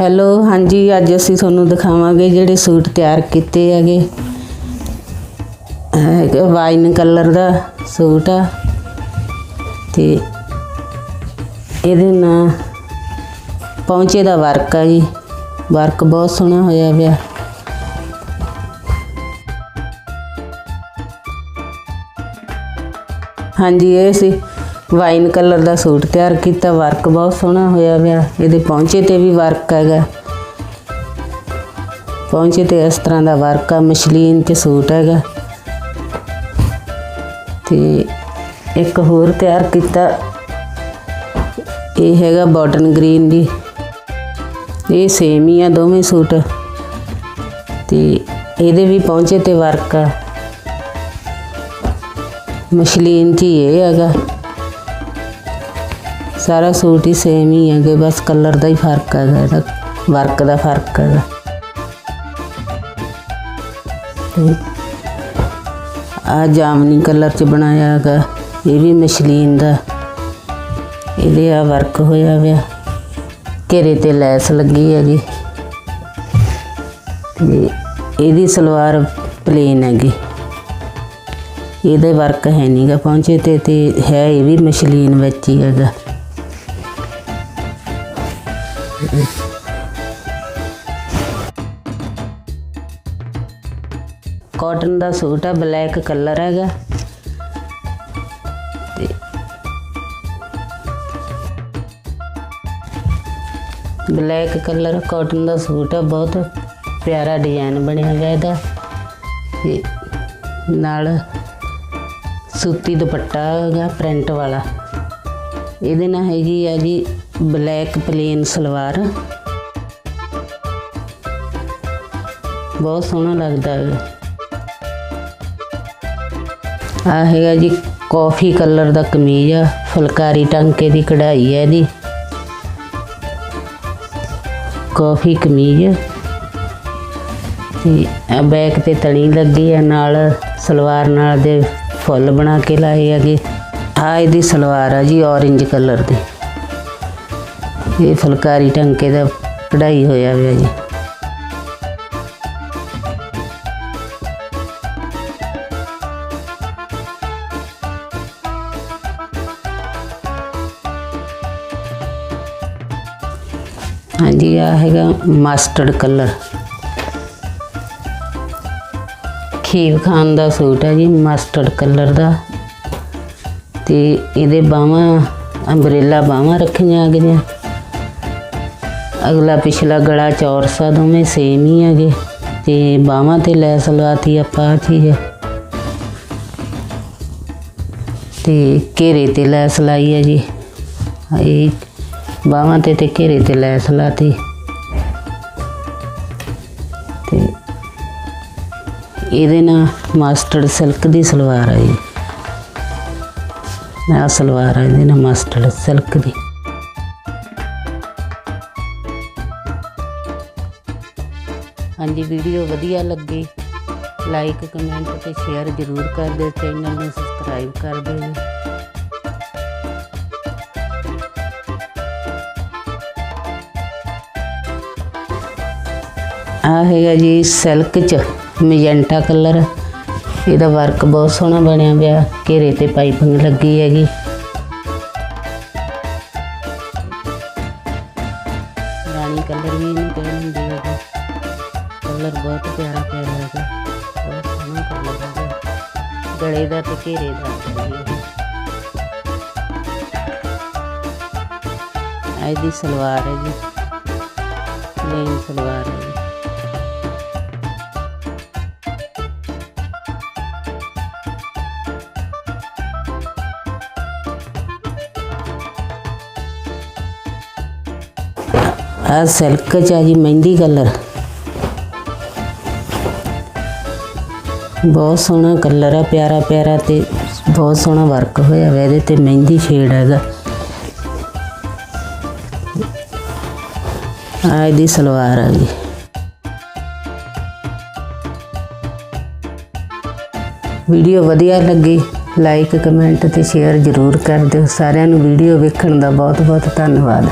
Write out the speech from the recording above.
Hello, ਹਾਂਜੀ, ਅੱਜ ਅਸੀਂ ਤੁਹਾਨੂੰ ਦਿਖਾਵਾਂਗੇ ਜਿਹੜੇ ਸੂਟ ਤਿਆਰ ਕੀਤੇ ਹੈਗੇ। ਹੈਗਾ ਵਾਈਨ ਕਲਰ ਦਾ ਸੂਟ ਆ। ਤੇ ਇਹਦੇ ਨਾਲ ਪੌਂਚੇ ਦਾ ਵਰਕ ਆ ਜੀ। ਵਰਕ ਬਹੁਤ ਸੋਹਣਾ ਹੋਇਆ ਪਿਆ। ਹਾਂਜੀ, ਇਹ ਸੀ। ਵਾਈਨ ਕਲਰ ਦਾ ਸੂਟ ਤਿਆਰ ਕੀਤਾ, ਵਰਕ ਬਹੁਤ ਸੋਹਣਾ ਹੋਇਆ ਪਿਆ, ਇਹਦੇ ਪੌਂਚੇ ਤੇ ਵੀ ਵਰਕ ਹੈਗਾ। ਪੌਂਚੇ ਤੇ ਇਸ ਤਰ੍ਹਾਂ ਦਾ ਵਰਕ ਆ, ਮਸ਼ਲੀਨ ਤੇ ਸੂਟ ਹੈਗਾ। ਤੇ ਇੱਕ ਹੋਰ ਤਿਆਰ ਕੀਤਾ, ਇਹ ਹੈਗਾ ਬਾਟਨ ਗ੍ਰੀਨ ਦੀ। ਇਹ ਸੇਮ ਹੀ ਆ ਦੋਵੇਂ ਸੂਟ। ਤੇ ਇਹਦੇ ਵੀ ਪਹੁੰਚੇ ਤੇ ਵਰਕ ਆ। ਮਸ਼ਲੀਨ 'ਚ ਹੀ ਇਹ ਹੈਗਾ। ਸਾਰਾ ਸੂਟ ਹੀ ਸੇਮ ਹੀ ਹੈਗੇ, ਬਸ ਕਲਰ ਦਾ ਹੀ ਫ਼ਰਕ ਹੈਗਾ ਇਹਦਾ ਵਰਕ ਦਾ ਫ਼ਰਕ ਹੈਗਾ। ਤੇ ਆ ਜਾਮਨੀ ਕਲਰ 'ਚ ਬਣਾਇਆ ਹੈਗਾ, ਇਹ ਵੀ ਮਸ਼ਲੀਨ ਦਾ। ਇਹਦੇ ਆ ਵਰਕ ਹੋਇਆ ਹੋਇਆ ਘੇਰੇ ਤੇ ਲੈਸ ਲੱਗੀ ਹੈਗੀ। ਤੇ ਇਹਦੀ ਸਲਵਾਰ ਪਲੇਨ ਹੈਗੀ। ਇਹਦੇ ਵਰਕ ਹੈ ਨਹੀਂਗਾ ਪਹੁੰਚੇ ਤੇ ਤੇ ਹੈ ਇਹ ਵੀ ਮਸ਼ਲੀਨ ਵਿੱਚ ਹੀ ਹੈਗਾ। ਕਾਟਨ ਦਾ ਸੂਟ ਆ ਬਲੈਕ ਕਲਰ ਹੈਗਾ। ਤੇ ਬਲੈਕ ਕਲਰ ਕਾਟਨ ਦਾ ਸੂਟ ਆ, ਬਹੁਤ ਪਿਆਰਾ ਡਿਜ਼ਾਈਨ ਬਣਿਆ ਹੋਇਆ ਇਹਦਾ। ਤੇ ਨਾਲ ਸੂਤੀ ਦੁਪੱਟਾ ਹੈਗਾ ਪ੍ਰਿੰਟ ਵਾਲਾ। ਇਹਦੇ ਨਾਲ ਹੈਗੀ ਆ ਜੀ ਬਲੈਕ ਪਲੇਨ ਸਲਵਾਰ। ਬਹੁਤ ਸੋਹਣਾ ਲੱਗਦਾ ਹੈ। ਆ ਹੈਗਾ ਜੀ ਕਾਫੀ ਕਲਰ ਦਾ ਕਮੀਜ਼ ਆ, ਫੁਲਕਾਰੀ ਟਾਂਕੇ ਦੀ ਕਢਾਈ ਹੈ ਇਹਦੀ। ਕਾਫੀ ਕਮੀਜ਼। ਤੇ ਆ ਬੈਕ ਤੇ ਤਣੀ ਲੱਗੀ ਆ, ਨਾਲ ਸਲਵਾਰ ਨਾਲ ਦੇ ਫੁੱਲ ਬਣਾ ਕੇ ਲਾਏ ਹੈਗੇ। ਆ ਇਹਦੀ ਸਲਵਾਰ ਆ ਜੀ, orange ਕਲਰ ਦੀ। ਇਹ ਫੁਲਕਾਰੀ ਟਾਂਕੇ ਦਾ ਕਢਾਈ ਹੋਇਆ ਹੋਇਆ ਜੀ। ਹਾਂਜੀ, ਆ ਹੈਗਾ ਮਸਟਰਡ ਕਲਰ ਖੀਰ ਖਾਨ ਦਾ ਸੂਟ ਹੈ ਜੀ ਮਸਟਰਡ ਕਲਰ ਦਾ। ਤੇ ਇਹਦੇ ਬਾਹਾਂ, ਅੰਬਰੇਲਾ ਬਾਹਾਂ ਰੱਖੀਆਂ ਗਈਆਂ। ਅਗਲਾ ਪਿਛਲਾ ਗਲਾ ਚੌਰਸਾ ਦੋਵੇਂ ਸੇਮ ਹੀ ਹੈਗੇ। ਤੇ ਬਾਹਾਂ ਤੇ ਲੈਸ ਲਵਾਤੀ ਆਪਾਂ ਠੀਕ ਹੈ ਤੇ ਘੇਰੇ ਤੇ ਲੈਸ ਲਾਈ ਹੈ ਜੀ। ਇਹ ਬਾਹਾਂ ਤੇ ਤੇ ਘੇਰੇ ਤੇ ਲੈਸ ਲਾਤੀ। ਤੇ ਇਹਦੇ ਨਾਲ ਮਾਸਟਰਡ ਸਿਲਕ ਦੀ ਸਲਵਾਰ ਹੈ ਜੀ। ਆਹ ਸਲਵਾਰ ਹੈ ਇਹਦੇ ਨਾਲ ਮਾਸਟਰਡ ਸਿਲਕ ਦੀ। ਹਾਂਜੀ ਵੀਡੀਓ ਵਧੀਆ ਲੱਗੀ। ਲਾਈਕ ਕਮੈਂਟ ਤੇ ਸ਼ੇਅਰ ਜ਼ਰੂਰ ਕਰ ਦਿਓ ਚੈਨਲ ਨੂੰ ਸਬਸਕ੍ਰਾਈਬ ਕਰ ਦਿਓ। ਆ ਹੈਗਾ ਜੀ ਸਿਲਕ ਚ ਮੈਜੈਂਟਾ ਕਲਰ ਇਹਦਾ ਵਰਕ ਬਹੁਤ ਸੋਹਣਾ ਬਣਿਆ ਪਿਆ। ਘੇਰੇ ਤੇ ਪਾਈਪਿੰਗ ਲੱਗੀ ਹੈਗੀ। ਹੈਗਾ ਬਹੁਤ ਸੋਹਣਾ ਕਲਰ ਹੈਗਾ ਗਲੇ ਦਾ ਤੇ ਘੇਰੇ ਦਾ ਇਹ। ਇਹਦੀ ਸਲਵਾਰ ਹੈ ਜੀ ਪਲੇਨ ਸਲਵਾਰ ਹੈ ਜੀ ਆ ਸਿਲਕ ਚ ਆ ਜੀ, ਮਹਿੰਦੀ ਕਲਰ ਬਹੁਤ ਸੋਹਣਾ ਕਲਰ ਆ, ਪਿਆਰਾ ਪਿਆਰਾ ਤੇ ਬਹੁਤ ਸੋਹਣਾ ਵਰਕ ਹੋਇਆ ਵਾ ਇਹਦੇ ਤੇ, ਮਹਿੰਦੀ ਸ਼ੇਡ ਹੈਗਾ ਆ ਇਹਦੀ ਸਲਵਾਰ ਆ ਜੀ। ਵੀਡੀਓ ਵਧੀਆ ਲੱਗੀ ਲਾਈਕ ਕਮੈਂਟ ਤੇ ਸ਼ੇਅਰ ਜ਼ਰੂਰ ਕਰ ਦਿਓ। ਸਾਰਿਆਂ ਨੂੰ ਵੀਡੀਓ ਵੇਖਣ ਦਾ ਬਹੁਤ ਬਹੁਤ ਧੰਨਵਾਦ।